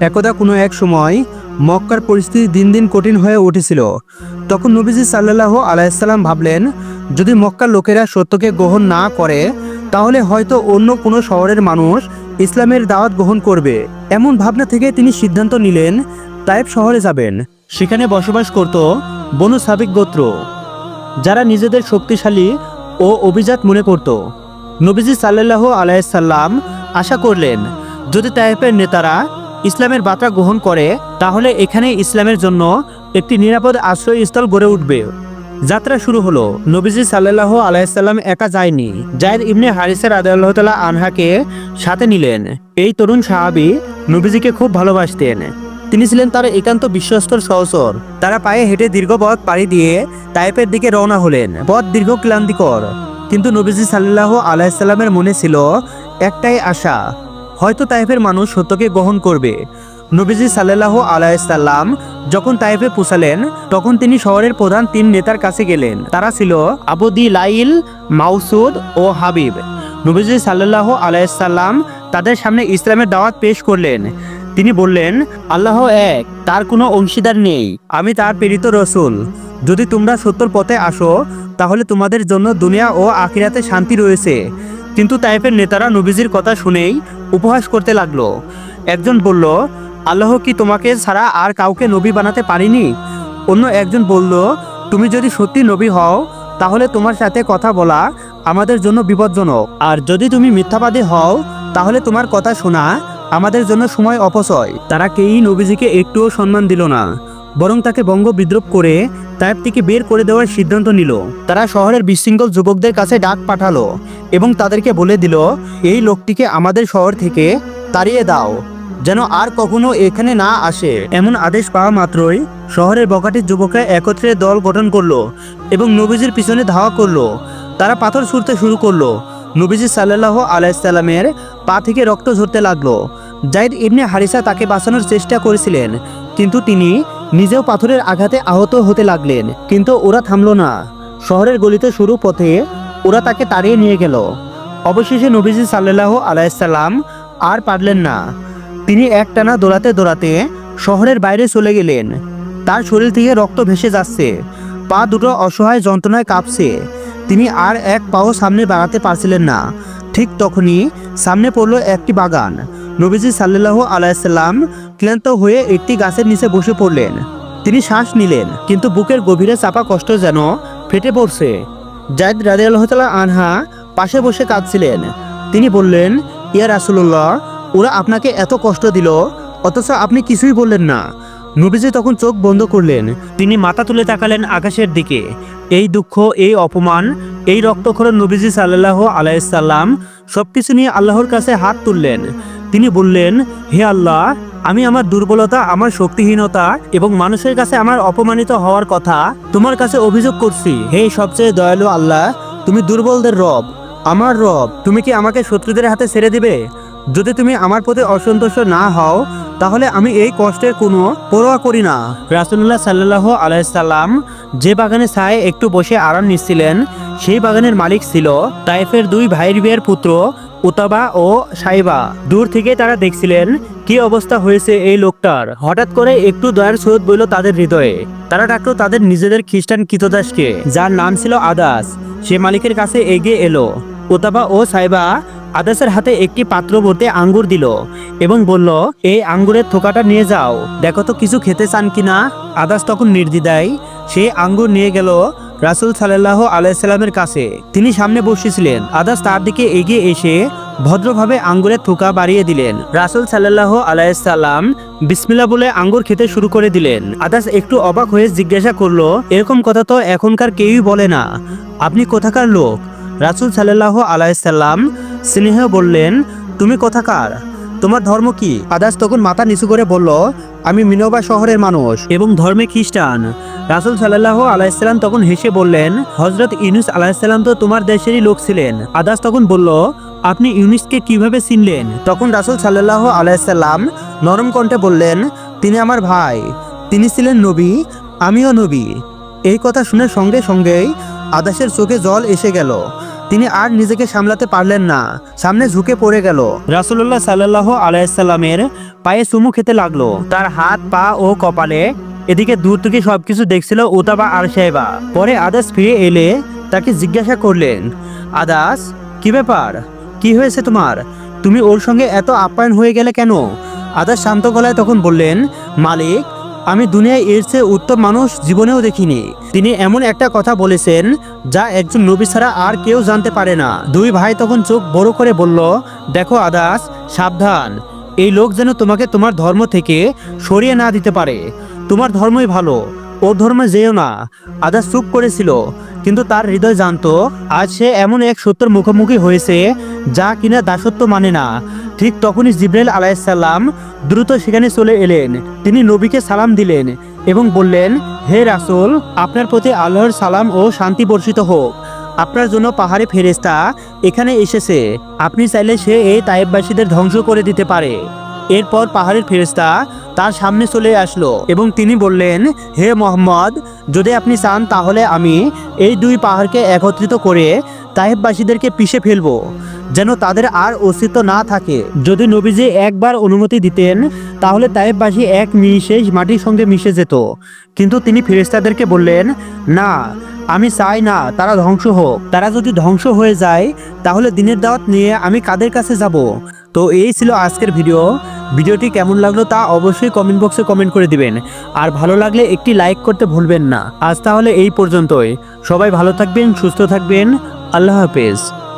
একদা কোনো এক সময় মক্কার পরিস্থিতি দিন দিন কঠিন হয়ে উঠেছিল। তখন নবীজি সাল্লাহ আলাইসাল্লাম ভাবলেন, যদি মক্কার লোকেরা সত্যকে গ্রহণ না করে, তাহলে হয়তো অন্য কোনো শহরের মানুষ ইসলামের দাওয়াত গ্রহণ করবে। এমন ভাবনা থেকে তিনি সিদ্ধান্ত নিলেন তায়েব শহরে যাবেন। সেখানে বসবাস করত বনু সাবিক গোত্র, যারা নিজেদের শক্তিশালী ও অভিজাত মনে করত। নবীজি সাল্লাহ আলাইসাল্লাম আশা করলেন, যদি তায়েফের নেতারা ইসলামের বার্তা গ্রহণ করে, তাহলে এখানে ইসলামের জন্য একটি নিরাপদ আশ্রয়স্থল গড়ে উঠবে। যাত্রা শুরু হলো। নবীজি সাল্লাহ আলাইসাল্লাম একা যায়নি। জায়দ ইবনে হারিসের আদাল্লাহ তালা আনহাকে সাথে নিলেন। এই তরুণ সাহাবি নবীজিকে খুব ভালোবাসতেন। তিনি ছিলেন তার একান্ত বিশ্বস্তর সহচর। তারা পায়ে হেঁটে দীর্ঘ পথ পাড়ি দিয়ে তাইপের দিকে রওনা হলেন। পথ দীর্ঘ ক্লান্তিকর। কিন্তু নবীজি সাল্লাহ আলাইসাল্লামের মনে ছিল, একটাই আশা হয়তো তাইফের মানুষ সত্যকে গ্রহণ করবে। নবীজি সাল্লাহ আলাইসাল্লাম যখন তাইফে পুষালেন, তখন তিনি শহরের প্রধান তিন নেতার কাছে গেলেন। তারা ছিল আবুদি লাইল মাউসুদ ও হাবিব। নবীজি সাল্লাহ আলাইসাল্লাম তাদের সামনে ইসলামের দাওয়াত পেশ করলেন। তিনি বললেন, আল্লাহ এক, তার কোনো অংশীদার নেই। আমি তার প্রেরিত রসুল। যদি তোমরা সত্যর পথে আসো, তাহলে তোমাদের জন্য দুনিয়া ও আখিরাতে শান্তি রয়েছে। কিন্তু তাইফের নেতারা নবীজির কথা শুনেই উপহাস করতে লাগল। একজন বলল, আল্লাহ কি তোমাকে ছাড়া আর কাউকে নবী বানাতে পারিনি? অন্য একজন বলল, তুমি যদি সত্যি নবী হও, তাহলে তোমার সাথে কথা বলা আমাদের জন্য বিপজ্জনক। আর যদি তুমি মিথ্যাবাদী হও, তাহলে তোমার কথা শোনা আমাদের জন্য সময় অপচয়। তারা কেই নবীজিকে একটুও সম্মান দিল না। বরং তাকে বঙ্গ বিদ্রোপ করে তাইপ থেকে বের করে দেওয়ার সিদ্ধান্ত নিল। তারা শহরের বিশৃঙ্খল যুবকদের কাছে ডাক পাঠালো। এবং তাদেরকে বলে দিল, এই লোকটিকে আমাদের শহর থেকে তাড়িয়ে দাও, যেন আর কখনো এখানে না আসে। এমন আদেশ পাওয়া মাত্রই শহরের বকাটির যুবকরা একত্রে দল গঠন করল এবং নবীজির পিছনে ধাওয়া করল। তারা পাথর ছুঁড়তে শুরু করল। নবীজি সাল্লাহ আলাইসাল্লামের পা থেকে রক্ত ঝরতে লাগল। জাইদ ইবনে হারিসা তাকে বাঁচানোর চেষ্টা করেছিলেন, কিন্তু তিনি নিজেও পাথরের আঘাতে আহত হতে লাগলেন, কিন্তু ওরা থামলো না। শহরের গলিতে শুরু পথে ওরা তাকে তাড়িয়ে নিয়ে গেল। অবশেষে নবীজি সাল্লাহ আলাইসাল্লাম আর পারলেন না। তিনি একটানা দৌড়াতে দৌড়াতে শহরের বাইরে চলে গেলেন। তার শরীর থেকে রক্ত ভেসে যাচ্ছে। পা দুটো অসহায় যন্ত্রণায় কাঁপছে। তিনি আর এক পাও সামনে বাড়াতে পারছিলেন না। ঠিক তখনই সামনে পড়ল একটি বাগান। নবীজি সাল্লাহ আলাইসাল্লাম ক্লান্ত হয়ে একটি গাছের নিচে বসে পড়লেন। তিনি শ্বাস নিলেন, কিন্তু বুকের গভীরে চাপা কষ্ট যেন ফেটে পড়ছে। জায়দ রাজি আল্লাহতালা আনহা পাশে বসে কাঁদছিলেন। তিনি বললেন, ইয়া রাসুল্লাহ ওরা আপনাকে এত কষ্ট দিল, অথচ আপনি কিছুই বললেন না। নবীজি তখন চোখ বন্ধ করলেন। তিনি মাথা তুলে তাকালেন আকাশের দিকে। এই দুঃখ, এই অপমান, এই রক্তক্ষরণ নবীজি সাল্লাহ আলাইসাল্লাম সব কিছু নিয়ে আল্লাহর কাছে হাত তুললেন। তিনি বললেন, হে আল্লাহ আমি আমার দুর্বলতা, আমার শক্তিহীনতা এবং মানুষের কাছে আমার অপমানিত হওয়ার কথা তোমার কাছে অভিযোগ করছি। হে সবচেয়ে দয়ালু আল্লাহ, তুমি দুর্বলদের রব, আমার রব, তুমি কি আমাকে শত্রুদের হাতে ছেড়ে দিবে? যদি তুমি আমার প্রতি অসন্তুষ্ট না হও, তাহলে আমি এই কষ্টের কোনো পরোয়া করি না। রাসুল্লাহ সাল্লাহ আলাইসাল্লাম যে বাগানে ছায় একটু বসে আরাম নিচ্ছিলেন, সেই বাগানের মালিক ছিল তাইফের দুই ভাইয়ের বিয়ের পুত্র উতাবা ও সাইবা। দূর থেকে তারা দেখছিলেন কি অবস্থা হয়েছে এই লোকটার। হঠাৎ করে একটু দয়ার স্রোত বইল তাদের হৃদয়ে। তারা ডাকলো তাদের নিজেদের খ্রিস্টান কৃতদাসকে, যার নাম ছিল আদাস। সে মালিকের কাছে এগিয়ে এলো। ওতাবা ও সাইবা আদাসের হাতে একটি পাত্র ভর্তি আঙ্গুর দিল এবং বলল, এই আঙ্গুরের থোকাটা নিয়ে যাও। দেখো তো কিছু খেতে চান কিনা? আদাস তখন নির্দ্বিধায় সে আঙ্গুর নিয়ে গেল রাসুল সাল্লাহ আলাইসাল্লামের কাছে। তিনি সামনে বসেছিলেন। আদাস তার দিকে এগিয়ে এসে ভদ্রভাবে আঙ্গুরের থোকা বাড়িয়ে দিলেন। রাসুল সাল্লাহ আলাইসাল্লাম বিসমিল্লা বলে আঙ্গুর খেতে শুরু করে দিলেন। আদাস একটু অবাক হয়ে জিজ্ঞাসা করল, এরকম কথা তো এখনকার কেউই বলে না। আপনি কোথাকার লোক? রাসুল সাল্লাহ আলাইসাল্লাম স্নেহ বললেন, তুমি কোথাকার? তোমার ধর্ম কি? আদাস তখন মাথা নিচু করে বলল, আমি মিনোবা শহরের মানুষ এবং ধর্মে খ্রিস্টান। রাসুল সাল্লাহ আলাইসাল্লাম তখন হেসে বললেন হজরত ইউনুস আলাইসাল্লাম তো তোমার দেশেরই লোক ছিলেন। আদাস তখন বলল, আপনি ইউনুসকে কীভাবে চিনলেন? তখন রাসুল সাল্লাহ আলাইসাল্লাম নরম কণ্ঠে বললেন, তিনি আমার ভাই, তিনি ছিলেন নবী, আমিও নবী। এই কথা শুনে সঙ্গে সঙ্গেই আদাসের চোখে জল এসে গেল। তিনি আর নিজেকে সামলাতে পারলেন না, সামনে ঝুঁকে পড়ে গেল। রাসুল্লাহ সাল্লাহ আলাইসাল্লামের পায়ে চুমু খেতে লাগল। তার হাত, পা ও কপালে এদিকে দূর থেকে সবকিছু দেখছিল ওতাবা আর সাহেবা। পরে আদাস ফিরে এলে তাকে জিজ্ঞাসা করলেন আদাস কি ব্যাপার? কি হয়েছে তোমার? তুমি ওর সঙ্গে এত আপ্যায়ন হয়ে গেলে কেন? আদাস শান্ত গলায় তখন বললেন, মালিক, আমি দুনিয়ায় এর চেয়ে উত্তম মানুষ জীবনেও দেখিনি। তিনি এমন একটা কথা বলেছেন, যা একজন নবী ছাড়া আর কেউ জানতে পারে না। দুই ভাই তখন চোখ বড় করে বলল, দেখো আদাস সাবধান। এই লোক যেন তোমাকে তোমার ধর্ম থেকে সরিয়ে না দিতে পারে। তোমার ধর্মই ভালো, ও ধর্মে যেও না। আদাস চুপ করেছিল, কিন্তু তার হৃদয় জানতো, আজ সে এমন এক সত্যের মুখোমুখি হয়েছে, যা কিনা দাসত্ব মানে না। ঠিক তখনই জিব্রাইল আলাইসাল্লাম দ্রুত সেখানে চলে এলেন। তিনি নবীকে সালাম দিলেন এবং বললেন, হে রাসুল, আপনার প্রতি আল্লাহর সালাম ও শান্তি বর্ষিত হোক। আপনার জন্য পাহাড়ে ফেরেস্তা এখানে এসেছে। আপনি চাইলে সে এই তায়েববাসীদের ধ্বংস করে দিতে পারে। এরপর পাহাড়ের ফেরেস্তা তার সামনে চলে আসলো এবং তিনি বললেন, হে মোহাম্মদ, যদি আপনি চান তাহলে আমি এই দুই পাহাড়কে একত্রিত করে তাহেববাসীদেরকে পিষে ফেলব, যেন তাদের আর অস্তিত্ব না থাকে। যদি নবীজি একবার অনুমতি দিতেন, তাহলে তাহেববাসী এক নিঃশেষ মাটির সঙ্গে মিশে যেত। কিন্তু তিনি ফেরেস্তাদেরকে বললেন, না আমি চাই না, তারা ধ্বংস হোক। তারা যদি ধ্বংস হয়ে যায়, তাহলে দিনের দাওয়াত নিয়ে আমি কাদের কাছে যাব? তো এই ছিল আজকের ভিডিও। ভিডিওটি কেমন লাগল তা অবশ্যই কমেন্ট বক্সে কমেন্ট করে দিবেন। আর ভালো লাগলে একটি লাইক করতে ভুলবেন না। আজ তাহলে এই পর্যন্তই। সবাই ভালো থাকবেন, সুস্থ থাকবেন। আল্লাহ হাফেজ।